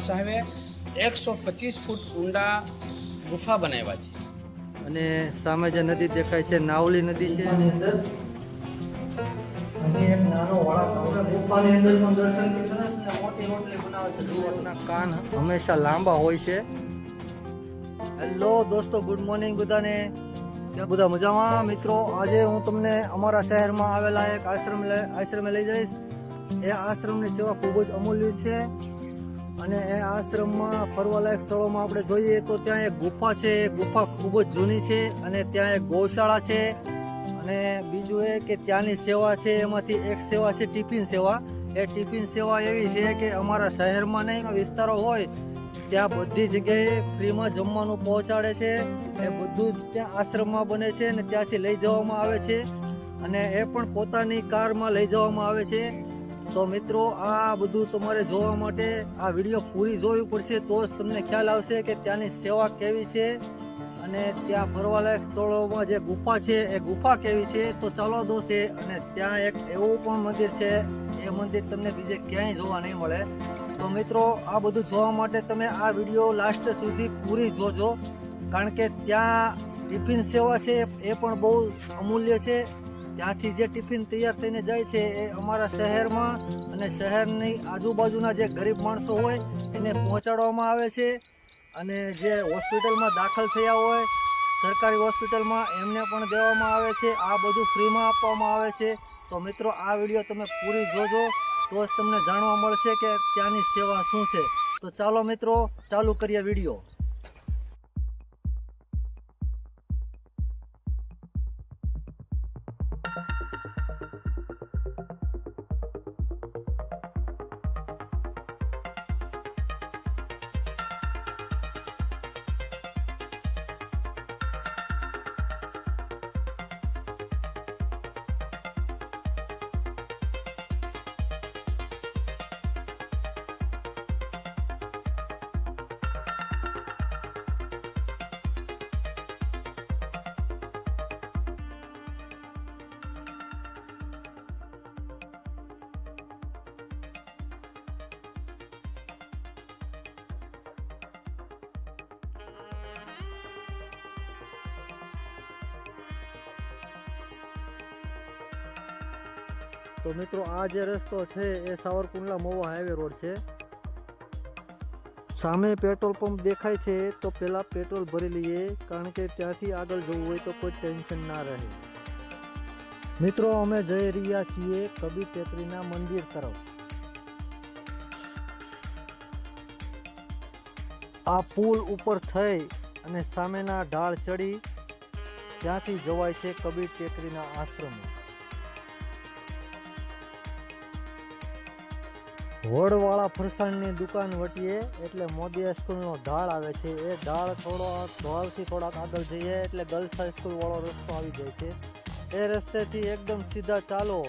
સાહેબે એકસો પચીસ ફૂટ ઊંડા ગુફા બનાવ્યા છે. અને સામે જે નદી દેખાય છે, નાવલી નદી છે. કાન હંમેશા લાંબા હોય છે. હેલો દોસ્તો ગુડ મોર્નિંગ બધાને. કેમ બધા મજામાં? મિત્રો, આજે હું તમને અમારા શહેરમાં આવેલા એક આશ્રમ આશ્રમે લઈ જઈશ. એ આશ્રમની સેવા ખૂબ જ અમૂલ્ય છે. અને એ આશ્રમમાં ફરવાલાયક સ્થળોમાં આપણે જોઈએ તો ત્યાં એક ગુફા છે. એ ગુફા ખૂબ જ જૂની છે અને ત્યાં એક ગૌશાળા છે. અને બીજું એ કે ત્યાંની સેવા છે, એમાંથી એક સેવા છે ટિફિન સેવા. એ ટિફિન સેવા એવી છે કે અમારા શહેરમાં નહીં વિસ્તારો હોય, ત્યાં બધી જગ્યાએ ફ્રીમાં જમવાનું પહોંચાડે છે. એ બધું જ ત્યાં આશ્રમમાં બને છે અને ત્યાંથી લઈ જવામાં આવે છે. અને એ પણ પોતાની કારમાં લઈ જવામાં આવે છે. તો મિત્રો, આ બધું તમારે જોવા માટે આ વીડિયો પૂરી જોવી પડશે, તો જ તમને ખ્યાલ આવશે કે ત્યાંની સેવા કેવી છે અને ત્યાં ફરવાલાયક સ્થળોમાં જે ગુફા છે, એ ગુફા કેવી છે? તો ચાલો દોસ્તે, અને ત્યાં એક એવું પણ મંદિર છે, એ મંદિર તમને બીજે ક્યાંય જોવા નહીં મળે. તો મિત્રો, આ બધું જોવા માટે તમે આ વીડિયો લાસ્ટ સુધી પૂરી જોજો, કારણ કે ત્યાં ટિફિન સેવા છે, એ પણ બહુ અમૂલ્ય છે. ત્યાંથી જે ટિફિન તૈયાર થઈને જાય છે એ અમારા શહેરમાં અને શહેરની આજુબાજુના જે ગરીબ માણસો હોય એને પહોંચાડવામાં આવે છે. અને જે હોસ્પિટલમાં દાખલ થયા હોય, સરકારી હોસ્પિટલમાં એમને પણ દેવામાં આવે છે. આ બધું ફ્રીમાં આપવામાં આવે છે. તો મિત્રો, આ વીડિયો તમે પૂરી જોજો તો જ તમને જાણવા મળશે કે ત્યાંની સેવા શું છે. તો ચાલો મિત્રો, ચાલુ કરીએ વીડિયો. તો મિત્રો, આ જે રસ્તો છે એ સાવરકુંડલા મોવા હાઈવે રોડ છે. સામે પેટ્રોલ પંપ દેખાય છે, તો પહેલા પેટ્રોલ ભરી લઈએ, કારણ કે ત્યાંથી આગળ જવું હોય તો કોઈ ટેન્શન ના રહે. મિત્રો, અમે જઈ રહ્યા છીએ કબીર ટેકરીના મંદિર તરફ. આ પુલ ઉપર થઈ અને સામેના ઢાળ ચડી ત્યાંથી જવાય છે કબીર ટેકરીના આશ્રમો. હોડવાળા ફરસાણની દુકાન વટીએ એટલે મોદી હાઈસ્કૂલનો ઢાળ આવે છે. એ ઢાળ થોડો ઢોળથી થોડાક આગળ જઈએ એટલે ગર્લ્સ હાઈસ્કૂલ વાળો રસ્તો આવી જાય છે. એ રસ્તેથી એકદમ સીધા ચાલો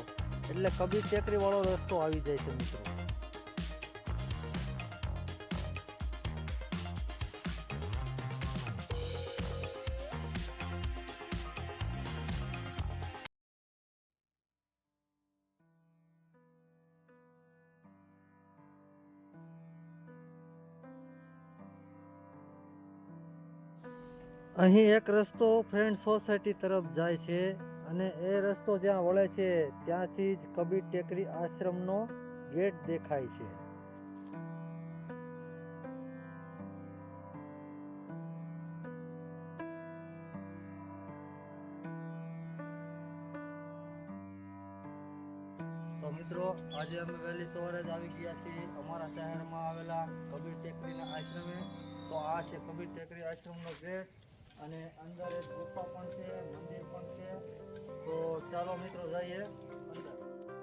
એટલે કબીર ટેકરી વાળો રસ્તો આવી જાય છે મિત્રો. અહીં એક રસ્તો ફ્રેન્ડ સોસાયટી તરફ જાય છે અને એ રસ્તો જ્યાં વળે છે, ત્યાંથી જ કબીર ટેકરી આશ્રમનો ગેટ દેખાય છે. તો મિત્રો, આજે અમે વહેલી સવારે જ આવી ગયા છીએ અમારા શહેરમાં આવેલા કબીર ટેકરીના આશ્રમે. તો આ છે કબીર ટેકરી આશ્રમનો ગેટ. અને અંદર એક ગુફા પણ છે, મંદિર પણ છે. તો ચાલો મિત્રો જઈએ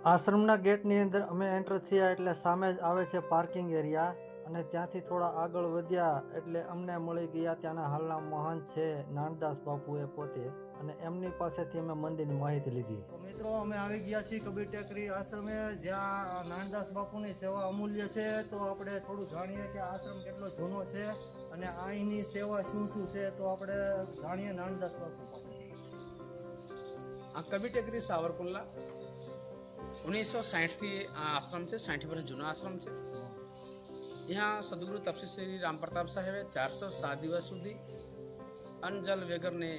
આશ્રમના ગેટની અંદર અમે એન્ટર થયા એટલે સામે જ આવે છે પાર્કિંગ એરિયા અને ત્યાંથી થોડા આગળ વધ્યા એટલે અમને મળી ગયા ત્યાંના હાલના મહંત છે નાનદાસ બાપુ એ પોતે. અને એમની પાસેથી અમે મંદિરની માહિતી લીધી. તો મિત્રો અમે આવી ગયા છીએ કબીર ટેકરી આશ્રમે જ્યાં નાનદાસ બાપુની સેવા અમૂલ્ય છે. તો આપણે થોડું જાણીએ કે આશ્રમ કેટલો જૂનો છે અને અહીંની સેવા શું શું છે તો આપણે જાણીએ નાનદાસ બાપુ આ કબીર ટેકરી સાવરકુંડલા. ઓગણીસો સાહીઠથી આ આશ્રમ છે સાઠ વર્ષ જૂનો આશ્રમ છે. ત્યાં સદગુરુ તપસી શ્રી રામ પ્રતાપ સાહેબે ચારસો સાત દિવસ સુધી અનજલ જલ વગરને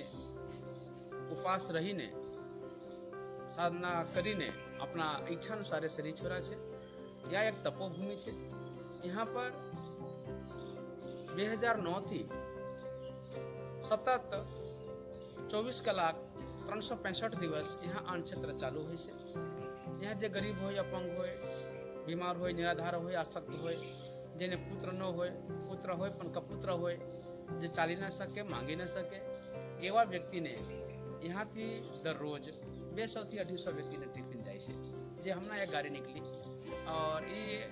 ઉપવાસ રહીને, સાધના કરીને આપણા ઈચ્છાનુસાર શરીશ્વરા છે. ત્યાં એક તપોભૂમિ છે. ત્યાં પર બે હજાર નવથી સતત ચોવીસ કલાક ત્રણસો પેંસઠ દિવસ ત્યાં આ ક્ષેત્ર ચાલુ હોય છે. જ્યાં જે ગરીબ હોય, અપંગ હોય, બીમાર હોય, નિરાધાર હોય, આસક્ત હોય, જેને પુત્ર ન હોય, પુત્ર હોય પણ કપુત્ર હોય, જે ચાલી ન શકે, માંગી ન શકે, એવા વ્યક્તિને ત્યાંથી દરરોજ બેસોથી અઢીસો વ્યક્તિને ટિફિન જાય છે. જે હમણાં એક ગાડી નીકળી. और એ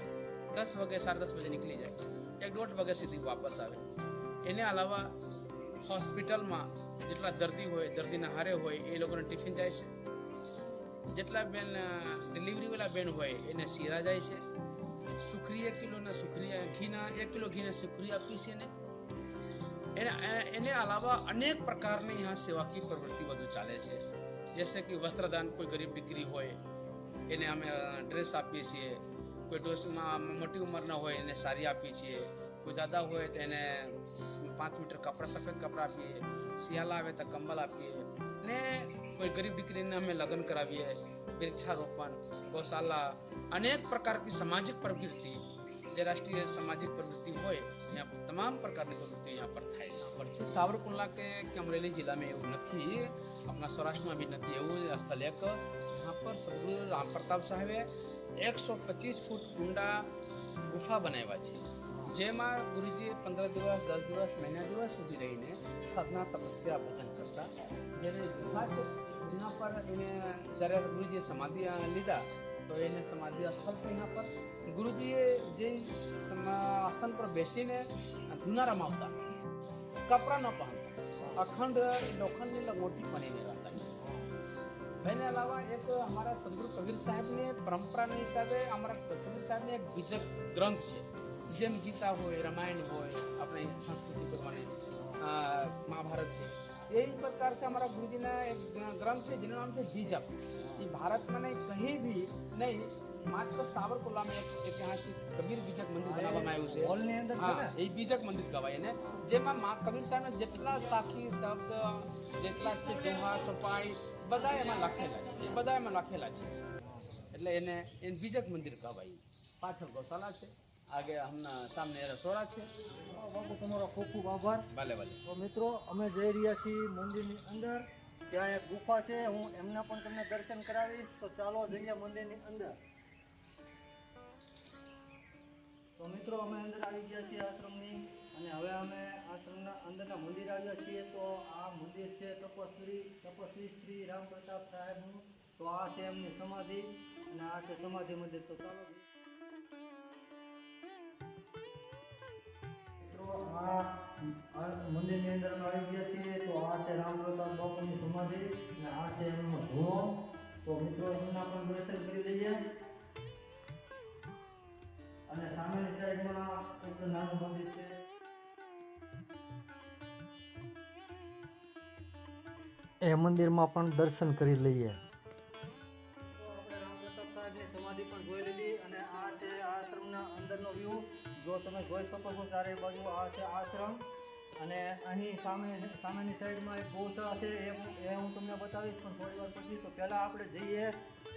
દસ વાગે, સાડા દસ વાગે નીકળી જાય. એક દોઢ વાગ્યા સુધી વાપસ આવે. એને અલાવા હોસ્પિટલમાં જેટલા દર્દી હોય, દર્દીના હારે હોય, એ લોકોને ટિફિન જાય છે. જેટલા બેન ડિલિવરીવાળા બેન હોય, એને શીરા જાય છે. સુખરી એક કિલોના સુખરી ઘીના એક કિલો ઘીના સુખરી આપી છે ને એના એને અલાવા અનેક પ્રકારની આ સેવાકીય પ્રવૃત્તિ બધું ચાલે છે. જેસે કે વસ્ત્રદાન કોઈ ગરીબ દીકરી હોય, એને અમે ડ્રેસ આપીએ છીએ. કોઈ ડોસમાં મોટી ઉંમરના હોય, એને સારી આપીએ છીએ. કોઈ દાદા હોય, તો એને પાંચ મીટર કપડાં, સફેદ કપડાં આપીએ. શિયાળા આવે તો કંબલ આપીએ. ને કોઈ ગરીબ દીકરીને અમે લગ્ન કરાવીએ, વૃક્ષારોપણ ગૌશાલા અનેક પ્રકારની સામાજિક પ્રવૃત્તિ, જે રાષ્ટ્રીય સામાજિક પ્રવૃત્તિ હોય यहाँ पर तमाम પ્રકારની પ્રવૃત્તિ यहाँ પર થાય છે પર છે સાવરકુંડલા કે કે અમરેલી જિલ્લામાં એવું નથી આપણા સૌરાષ્ટ્રમાં બી નથી એવું સ્થળ એક यहाँ પર સદગુરુ રામ પ્રતાપ સાહેબે એકસો પચીસ ફૂટ ઊંડા ગુફા બનાવ્યા છે જેમાં ગુરુજીએ પંદર દિવસ દસ દિવસ મહિના દિવસ સુધી રહીને સાધના તપસ્યા ભજન કરતા જેને ગુફા છે એના પર એને જ્યારે ગુરુજીએ સમાધિ અ, લીધા તો એને સમાધિ સ્થળ એના પર ગુરુજીએ જે આસન પર બેસીને ધૂના રમાવતા કપડાં ન પહેરતા અખંડ લોખંડની લંગોટી બનીને રહેતા એના અલાવા એક અમારા સદગુરુ કબીર સાહેબની પરંપરાના હિસાબે અમારા કબીર સાહેબને એક બીજક ગ્રંથ છે. જેમ ગીતા હોય, રામાયણ હોય, આપણે સંસ્કૃતિ પ્રમાણે મહાભારત છે. એ પ્રકાર છે અમારા ગુરુજીના એક ગ્રંથ છે, જેનું નામ છે બીજક बीजक ये भारत में नहीं कहीं भी नहीं માત્ર સાવરકુંડલામાં એક ઐતિહાસિક કબીર બીજક મંદિર બનાવવામાં આવ્યું છે હોલની અંદર છે હા ને એ બીજક મંદિર કહેવાય એને જેમાં મા કબીર સાહેબના જેટલા સાખી શબ્દ જેટલા છે દોહા ચોપાઈ બધા એમાં લખેલા છે એ બધા એમાં લખેલા છે એટલે એને એને બીજક મંદિર કહેવાય પાછળ ગૌશાલા છે આગે હમણાં સામને રસોડા છે બાપુ તમારો ખૂબ ખૂબ આભાર ભલે ભલે તો મિત્રો અમે જઈ રહ્યા છીએ મંદિરની અંદર ત્યાં એક ગુફા છે, હું એમના પણ તમને દર્શન કરાવીશ. તો ચાલો જઈએ મંદિરની અંદર. તો મિત્રો, અમે અંદર આવી ગયા છીએ આશ્રમની અને હવે અમે આશ્રમના અંદરના મંદિર આવ્યા છીએ. તો આ મંદિર છે તપસ્વી તપસ્વી શ્રી રામ પ્રતાપ સાહેબનું. તો આ છે એમની સમાધિ અને આ છે સમાધિ મંદિર. તો ચાલો આ મંદિરની અંદર આવી ગયા છીએ. તો આ છે રામ પ્રતાપ બાપુની સમાધિ અને આ છે એમનો ધૂણો. તો મિત્રો એમના પણ દર્શન કરી લઈએ. અને સામેની સાઈડમાં એક નાનું મંદિર છે. એ મંદિરમાં પણ દર્શન કરી લઈએ. જો તમે જોઈ શકો છો ચારે બાજુ આ છે આશ્રમ અને અહીં સામે સામેની સાઈડમાં એક ગૌશાળા છે, એ એ હું તમને બતાવીશ, પણ થોડી વાર પછી તો પહેલાં આપણે જઈએ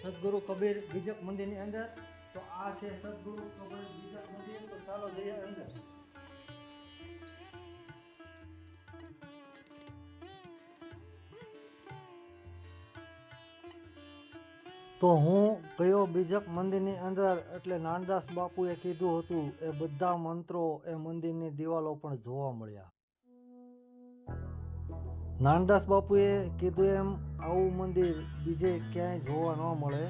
સદગુરુ કબીર બીજક મંદિરની અંદર. તો આ છે સદગુરુ કબીર બીજક મંદિર, તો ચાલો જઈએ અંદર. તો હું ગયો બીજક મંદિરની અંદર એટલે નાનદાસ બાપુએ કીધું હતું, એ બધા મંત્રો એ મંદિરની દિવાલો પણ જોવા મળ્યા. નાનદાસ બાપુએ કીધું એમ, આવું મંદિર બીજે ક્યાંય જોવા ન મળે.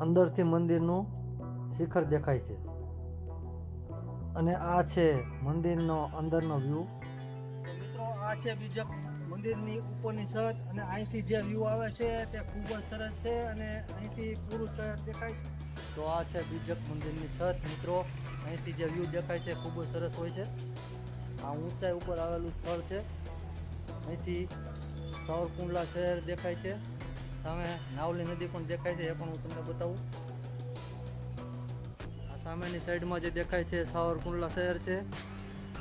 અંદરથી મંદિરનું શિખર દેખાય છે. અને આ છે મંદિરનો અંદરનો વ્યૂ મિત્રો, આ છે બીજક મંદિરની ઉપરની છત અને અહીંથી જે વ્યૂ આવે છે તે ખૂબ જ સરસ છે અને અહીંથી પૂરું શહેર દેખાય છે. તો આ છે બીજક મંદિરની છત, મિત્રો. અહીંથી જે વ્યૂ દેખાય છે ખૂબ જ સરસ હોય છે. આ ઊંચાઈ ઉપર આવેલું સ્થળ છે. અહીંથી સાવરકુંડલા શહેર દેખાય છે. સામે નાવલી નદી પણ દેખાય છે, એ પણ હું તમને બતાવું. આ સામેની સાઈડમાં જે દેખાય છે સાવરકુંડલા શહેર છે.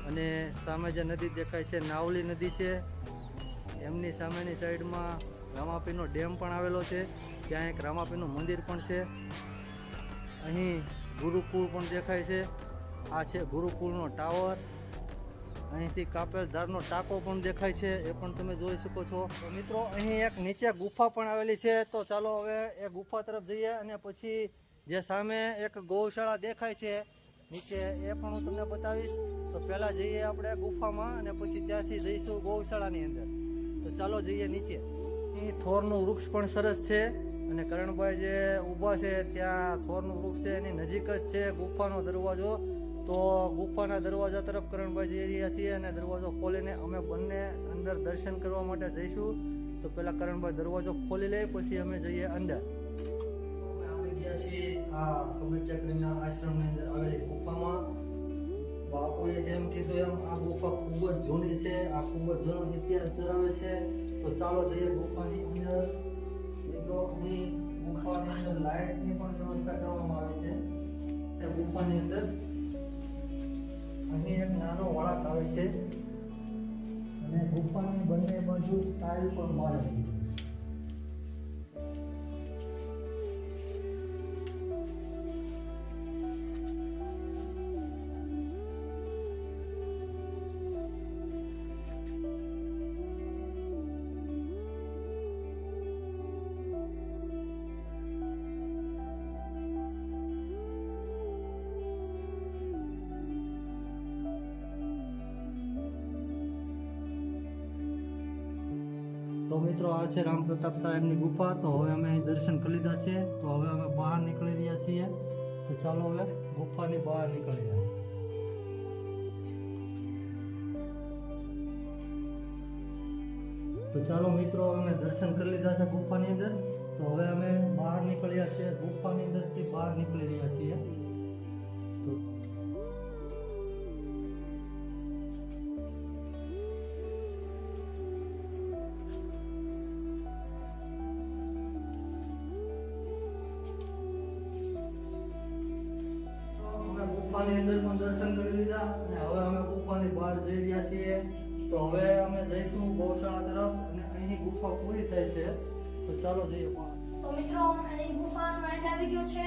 અને સામે જે નદી દેખાય છે નાવલી નદી છે. એમની સામેની સાઈડમાં રામાપીરનો ડેમ પણ આવેલો છે. ત્યાં એક રામાપીરનું મંદિર પણ છે. અહીં ગુરુકુળ પણ દેખાય છે. આ છે ગુરુકુળનો ટાવર. અહીંથી કાપેલ ધારનો ટાંકો પણ દેખાય છે. એ પણ તમે જોઈ શકો છો. તો મિત્રો, અહીં એક નીચે ગુફા પણ આવેલી છે. તો ચાલો હવે એ ગુફા તરફ જઈએ અને પછી જે સામે એક ગૌશાળા દેખાય છે, નીચે એ પણ હું તમને બતાવીશ. તો પહેલાં જઈએ આપણે ગુફામાં અને પછી ત્યાંથી જઈશું ગૌશાળાની અંદર. તો ચાલો જઈએ નીચે. એ થોરનું વૃક્ષ પણ સરસ છે અને કરણભાઈ જે ઊભા છે ત્યાં થોરનું વૃક્ષ છે એની નજીક જ છે ગુફાનો દરવાજો. તો ગુફાના દરવાજા તરફ કરણભાઈ જઈ રહ્યા છીએ અને દરવાજો ખોલીને અમે બંને અંદર દર્શન કરવા માટે જઈશું. તો પહેલાં કરણભાઈ દરવાજો ખોલી લે પછી અમે જઈએ અંદર. અમે આવી ગયા છીએ આ કબીર આશ્રમની અંદર આવેલી ગુફામાં. બાપુએ જેમ કીધું એમ, આ ગુફા ખૂબ જ જૂની છે, આ ખૂબ જ જૂનો ઇતિહાસ ધરાવે છે. તો ચાલો જઈએ ગુફાની અંદર. મિત્રો, અહીં ગુફાની અંદર લાઇટની પણ વ્યવસ્થા કરવામાં આવી છે. એ ગુફાની અંદર અહીં એક નાનો વળાંક આવે છે. અને ગુફાની બંને બાજુ સ્ટાઇલ પણ મારે છે. મિત્રો, આ છે રામ પ્રતાપ સાહેબની ગુફા. તો હવે અમે અહીં દર્શન કરી લીધા છે. તો હવે અમે બહાર નીકળી રહ્યા છીએ. તો ચાલો હવે ગુફાની બહાર નીકળી રહ્યા તો ચાલો મિત્રો અમે દર્શન કરી લીધા છે ગુફાની અંદર. તો હવે અમે બહાર નીકળ્યા છીએ. ગુફાની અંદરથી બહાર નીકળી રહ્યા છીએ. ગૌશાળા તરફ અને અહીંની ગુફા પૂરી થાય છે. તો ચાલો જઈએ તો મિત્રો અહીં ગુફાનો એન્ડ આવી ગયો છે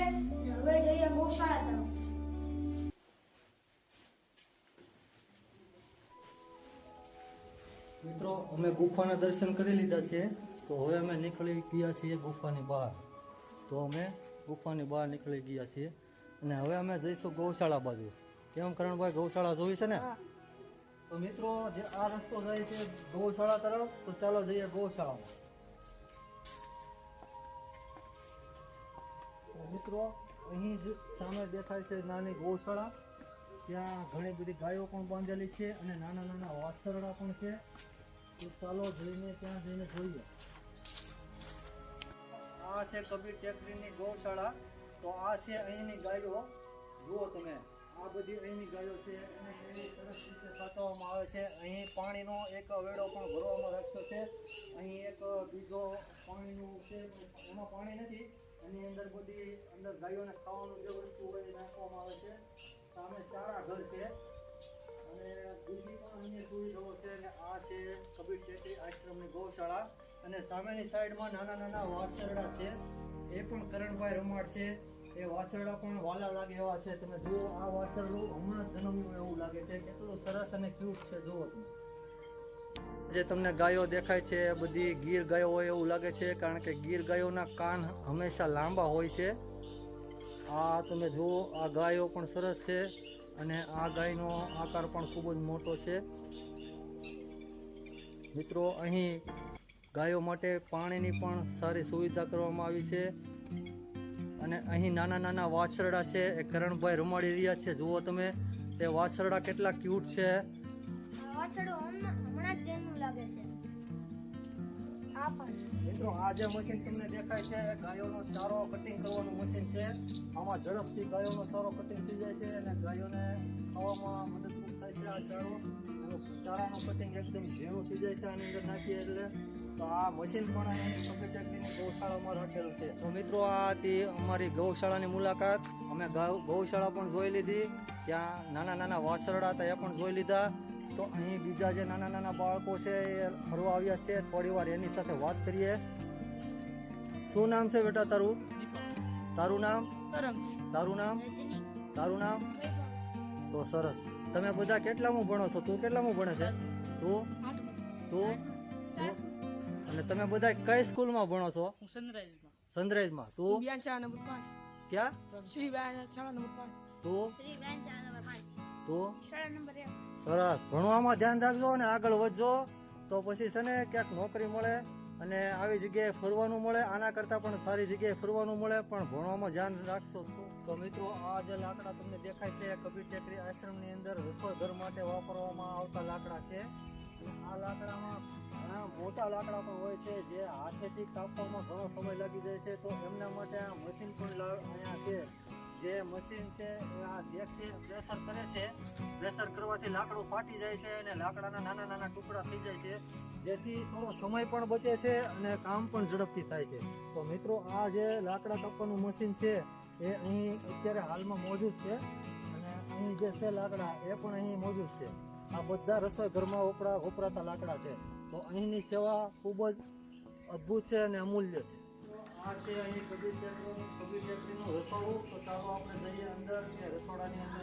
હવે જઈએ ગૌશાળા તરફ. મિત્રો અમે ગુફાના દર્શન કરી લીધા છે. તો હવે અમે નીકળી ગયા છીએ ગુફાની બહાર. તો અમે ગુફાની બહાર નીકળી ગયા છીએ. અને હવે અમે જઈશું ગૌશાળા બાજુ. કેમ? કરણભાઈ ગૌશાળા જોઈ છે ને? તો મિત્રો, જે આ રસ્તો જાય છે ગૌશાળા તરફ, તો ચાલો જઈએ ગૌશાળામાં. મિત્રો, અહીં જ સામે દેખાય છે નાની ગૌશાળા. ત્યાં ઘણી બધી ગાયો પણ બાંધેલી છે અને નાના નાના વાછરડા પણ છે. તો ચાલો જઈને ત્યાં જઈને જોઈએ. આ છે કબીર ટેકરીની ગૌશાળા. તો આ છે અહીંની ગાયો. જુઓ તમે. આ બધી અહીંની ગાયો છે અને એની સરસ રીતે સાચવવામાં આવે છે. અહીં પાણીનો એક વેડો પણ ભરવામાં રાખ્યો છે. અહીં એક બીજો પાણીનું છે, એમાં પાણી નથી. એની અંદર બધી અંદર ગાયોને ખાવાનું જે વસ્તુ હોય નાખવામાં આવે છે. સામે ચારા ઘર છે. અને બીજી પણ અહીંયા સુવિધાઓ છે અને આ છે કબીર ટેટી આશ્રમની ગૌશાળા. અને સામેની સાઈડમાં નાના નાના વાછરડા છે. એ પણ કરણભાઈ રમાડ છે એ વાછરડા પણ વાલા લાગે એવા છે. તમે જુઓ, આ વાછરડું હમણાં જન્મ્યું એવું લાગે છે. કેટલું સરસ અને ક્યુટ છે, જુઓ તમે. જે તમને ગાયો દેખાય છે એ બધી ગીર ગાયો હોય એવું લાગે છે, કારણ કે ગીર ગાયોના કાન હંમેશા લાંબા હોય છે. આ તમે જુઓ, આ ગાયો પણ સરસ છે અને આ ગાયનો આકાર પણ ખૂબ જ મોટો છે. મિત્રો, અહીં ગાયો માટે પાણીની પણ સારી સુવિધા કરવામાં આવી છે. અને અહીં નાના નાના વાછરડા છે એ કરણભાઈ રમાડી રહ્યા છે. જુઓ તમે તે વાછરડા કેટલા ક્યુટ છે. મિત્રો આ જે મશીન તમને દેખાય છે ગાયોનો ચારો કટિંગ કરવાનું મશીન છે. આમાં ઝડપથી ગાયોનો ચારો કટિંગ થઈ જાય છે અને ગાયોને ખાવામાં મદદરૂપ થાય છે આ ચારો. ચારાનું કટિંગ એકદમ ઝીણું થઈ જાય છે આની અંદર નાખીએ એટલે. તો આ મશીન પણ અહીં કમ્પ્યુટર ક્લિનિક ગૌશાળામાં રાખેલું છે. તો મિત્રો આ હતી અમારી ગૌશાળાની મુલાકાત. અમે ગૌશાળા પણ જોઈ લીધી. ત્યાં નાના નાના વાછરડા હતા એ પણ જોઈ લીધા. તો અહીં બીજા જે નાના નાના બાળકો છે એ ફરવા આવ્યા છે. થોડી વાર એની સાથે વાત કરીએ. શું નામ છે બેટા તારું? તારું નામ? તારું નામ? તારું નામ? તો સરસ. તમે બધા કેટલામું ભણો છો? તું કેટલામું ભણે છે? તું? તું? તું? અને તમે બધા કઈ સ્કૂલમાં ભણો છો? હું સનરાઈઝમાં સનરાઈઝમાં તું? બિયાન શાળા નંબર પાંચ. ક્યાં? શ્રી બિયાન શાળા નંબર પાંચ. તું? શ્રી બ્રાન્ચ નંબર પાંચ. તું? શાળા નંબર એક. સરસ. ભણવામાં ધ્યાન રાખજો અને આગળ વધજો. તો પછી છે ને ક્યાંક નોકરી મળે અને આવી જગ્યાએ ફરવાનું મળે. આના કરતાં પણ સારી જગ્યાએ ફરવાનું મળે. પણ ભણવામાં ધ્યાન રાખશો તો. તો મિત્રો આ જે લાકડા તમને દેખાય છે કબીર ટેકરી આશ્રમની અંદર રસોઈ ઘર માટે વાપરવામાં આવતા લાકડા છે. આ લાકડામાં ઘણા મોટા લાકડા પણ હોય છે, જે હાથેથી કાપવામાં ઘણો સમય લાગી જાય છે, તો એમના માટે આ મશીન પણ અહીંયા છે. જે મશીન છે એ આ વ્યક્તિ પ્રેશર કરે છે. પ્રેશર કરવાથી લાકડું ફાટી જાય છે અને લાકડાના નાના નાના ટુકડા થઈ જાય છે, જેથી થોડો સમય પણ બચે છે અને કામ પણ ઝડપથી થાય છે. તો મિત્રો, આ જે લાકડા કાપવાનું મશીન છે, એ અહીં અત્યારે હાલમાં મોજૂદ છે અને અહીં જે છે લાકડા, એ પણ અહીં મોજૂદ છે. આ બધા રસોઈ ઘરમાં વપરા, વપરાતા લાકડા છે. તો અહીંની સેવા ખૂબ જ અદ્ભુત છે અને અમૂલ્ય છે. આ છે અહીં કબીર ટેકરીનું રસોડું. તો ચાલો આપણે જઈએ અંદર, કે રસોડાની અંદર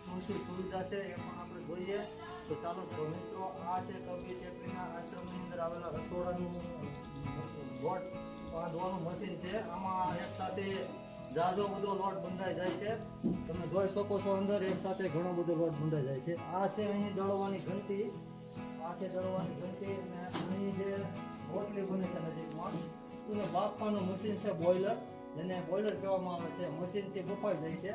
શું સુવિધા છે એ પણ આપણે જોઈએ. તો ચાલો મિત્રો, આ છે કબીર આશ્રમની અંદર આવેલા રસોડાનું લોટ બાંધવાનું મશીન છે. આમાં એક સાથે જાજો બધો લોટ બંધાઈ જાય છે. તમે જોઈ શકો છો અંદર એક સાથે ઘણો બધો લોટ બંધાઈ જાય છે. આ છે અહીં દળવાની ઘંટી. છે દળવાની ઘંટી અને અહીં જે રોટલી બને છે નજીકમાં એને બાફવાનું મશીન છે બોઇલર જેને બોઇલર કહેવામાં આવે છે. મશીનથી બફાઈ જાય છે.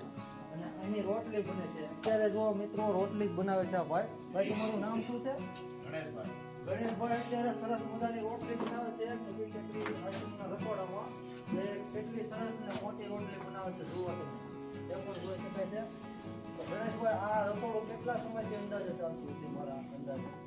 અને અહીં રોટલી બને છે. અત્યારે જો મિત્રો રોટલી બનાવે છે આ ભાઈ. ભાઈ તમારું નામ શું છે? ગણેશભાઈ. ગણેશભાઈ અત્યારે સરસ મજાની રોટલી બનાવે છે. રસોડામાં. જે કેટલી સરસ ને મોટી રોટલી બનાવે છે. જુઓ તમે. એ પણ જોઈ શકાય છે? ગણેશભાઈ આ રસોડું કેટલા સમયથી અંદાજે ચાલતું છે મારા અંદાજે?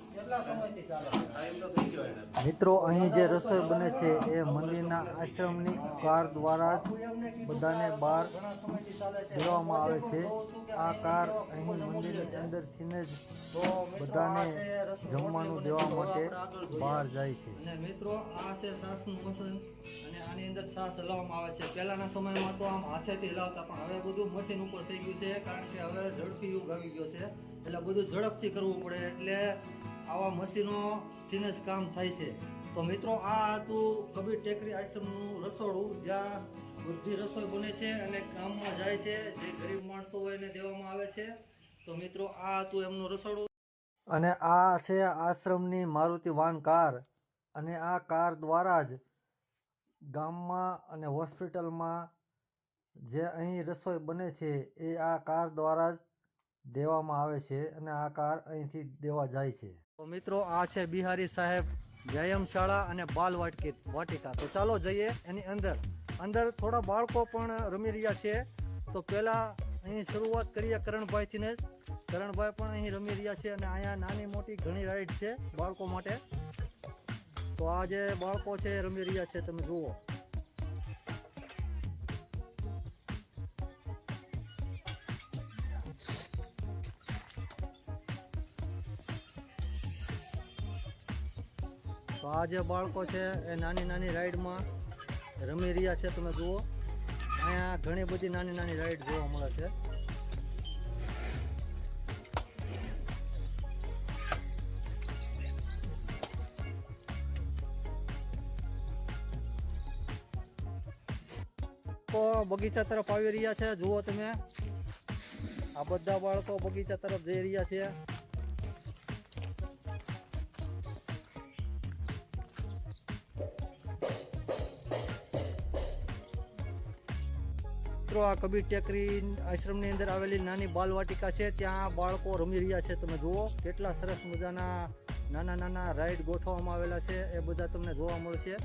મિત્રો, અહીં જે રસોઈ બને છે એ મંદિરના આશ્રમની કાર દ્વારા બધાને બહાર દેવામાં આવે છે. આ કાર અહીં મંદિરની અંદરથી જ બધાને જમવાનું દેવા માટે બહાર જાય છે. મિત્રો, આ છે મશીન અને આની અંદર સાસ હલાવવામાં આવે છે. પહેલાના સમયમાં તો આમ હાથેથી હલાવતા, પણ હવે બધું મશીન ઉપર થઈ ગયું છે, કારણ કે હવે ઝડપી યુગ આવી ગયો છે. એટલે બધું ઝડપથી કરવું પડે, એટલે આવા મશીનોથી જ કામ થાય છે. તો મિત્રો, આ હતું કબીર ટેકરી આશ્રમનું રસોડું, જ્યાં બધી રસોઈ બને છે અને કામમાં જાય છે. જે ગરીબ માણસો હોય એને દેવામાં આવે છે. તો મિત્રો, આ હતું એમનું રસોડું. અને આ છે આશ્રમની મારુતિ વાન કાર. અને આ કાર દ્વારા જ ગામમાં અને હોસ્પિટલમાં જે અહીં રસોઈ બને છે, એ આ કાર દ્વારા જ દેવામાં આવે છે અને આ કાર અહીંથી દેવા જાય છે. તો મિત્રો, આ છે બિહારી સાહેબ વ્યાયામશાળા અને બાલ વાટકી વાટિકા. તો ચાલો જઈએ એની અંદર. અંદર થોડા બાળકો પણ રમી રહ્યા છે. તો પહેલાં અહીં શરૂઆત કરીએ કરણભાઈથી જ કરણભાઈ પણ અહીં રમી રહ્યા છે અને અહીંયા નાની મોટી ઘણી રાઈડ છે બાળકો માટે. તો આ જે બાળકો છે રમી રહ્યા છે, તમે જુઓ. તો આ જે બાળકો છે એ નાની નાની રાઈડમાં રમી રહ્યા છે, તમે જુઓ. અહીંયા ઘણી બધી નાની નાની રાઈડ જોવા મળે છે. તો બગીચા તરફ આવી રહ્યા છે, જુઓ તમે. આ બધા બાળકો બગીચા તરફ જઈ રહ્યા છે. મિત્રો, આ કબીર ટેકરી આશ્રમની અંદર આવેલી નાની બાલવાટિકા છે. ત્યાં બાળકો રમી રહ્યા છે. તમે જુઓ, કેટલા સરસ મજાના નાના નાના રાઈડ ગોઠવવામાં આવેલા છે. એ બધા તમને જોવા મળશે.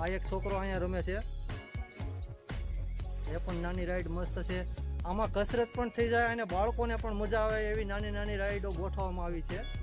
આ એક છોકરો અહીંયા રમે છે. એ પણ નાની રાઈડ મસ્ત છે. આમાં કસરત પણ થઈ જાય અને બાળકોને પણ મજા આવે એવી નાની નાની રાઈડો ગોઠવવામાં આવી છે.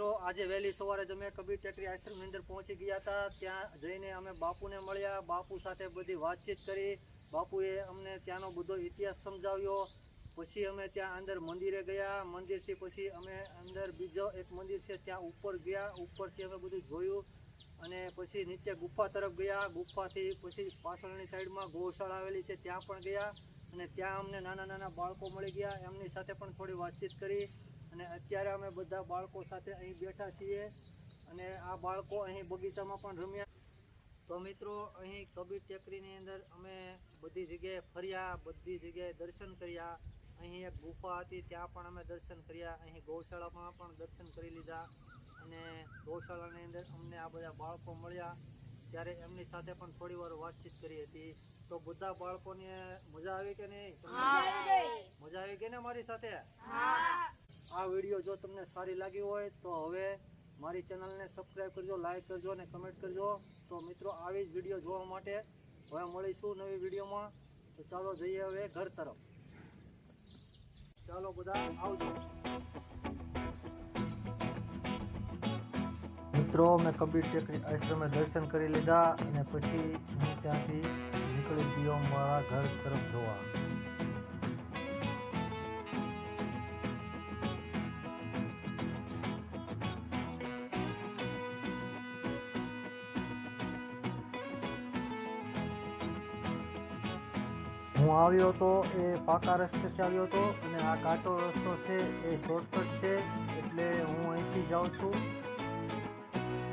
મિત્રો, આજે વહેલી સવારે જ અમે કબીર ટેકરી આશ્રમની અંદર પહોંચી ગયા હતા. ત્યાં જઈને અમે બાપુને મળ્યા. બાપુ સાથે બધી વાતચીત કરી. બાપુએ અમને ત્યાંનો બધો ઇતિહાસ સમજાવ્યો. પછી અમે ત્યાં અંદર મંદિરે ગયા. મંદિરથી પછી અમે અંદર બીજો એક મંદિર છે, ત્યાં ઉપર ગયા. ઉપરથી અમે બધું જોયું અને પછી નીચે ગુફા તરફ ગયા. ગુફાથી પછી પાછળની સાઈડમાં ગૌશાળા આવેલી છે, ત્યાં પણ ગયા અને ત્યાં અમને નાના નાના બાળકો મળી ગયા. એમની સાથે પણ થોડી વાતચીત કરી. અને અત્યારે અમે બધા બાળકો સાથે અહીં બેઠા છીએ અને આ બાળકો અહીં બગીચામાં પણ રમ્યા. તો મિત્રો અહીં કબીર ટેકરીની અંદર અમે બધી જગ્યાએ ફર્યા બધી જગ્યાએ દર્શન કર્યા. અહીં એક ગુફા હતી ત્યાં પણ અમે દર્શન કર્યા. અહીં ગૌશાળામાં પણ દર્શન કરી લીધા અને ગૌશાળાની અંદર અમને આ બધા બાળકો મળ્યા. ત્યારે એમની સાથે પણ થોડી વાર વાતચીત કરી હતી. તો બધા બાળકોને મજા આવી કે નહીં? મજા આવી કે ને મારી સાથે? આ વીડિયો જો તમને સારી લાગી હોય તો હવે મારી ચેનલને સબસ્ક્રાઈબ કરજો લાઇક કરજો અને કમેન્ટ કરજો. તો મિત્રો, આવી જ વીડિયો જોવા માટે હવે મળીશું નવી વિડીયોમાં. તો ચાલો જઈએ હવે ઘર તરફ. ચાલો બધા આવજો. મિત્રો, મેં કબીર ટેકરી આશ્રમે દર્શન કરી લીધા અને પછી હું ત્યાંથી નીકળી ગયો મારા ઘર તરફ જોવા. હું આવ્યો હતો એ પાકા રસ્તેથી આવ્યો હતો અને આ કાચો રસ્તો છે, એ શોર્ટકટ છે, એટલે હું અહીંથી જાઉં છું.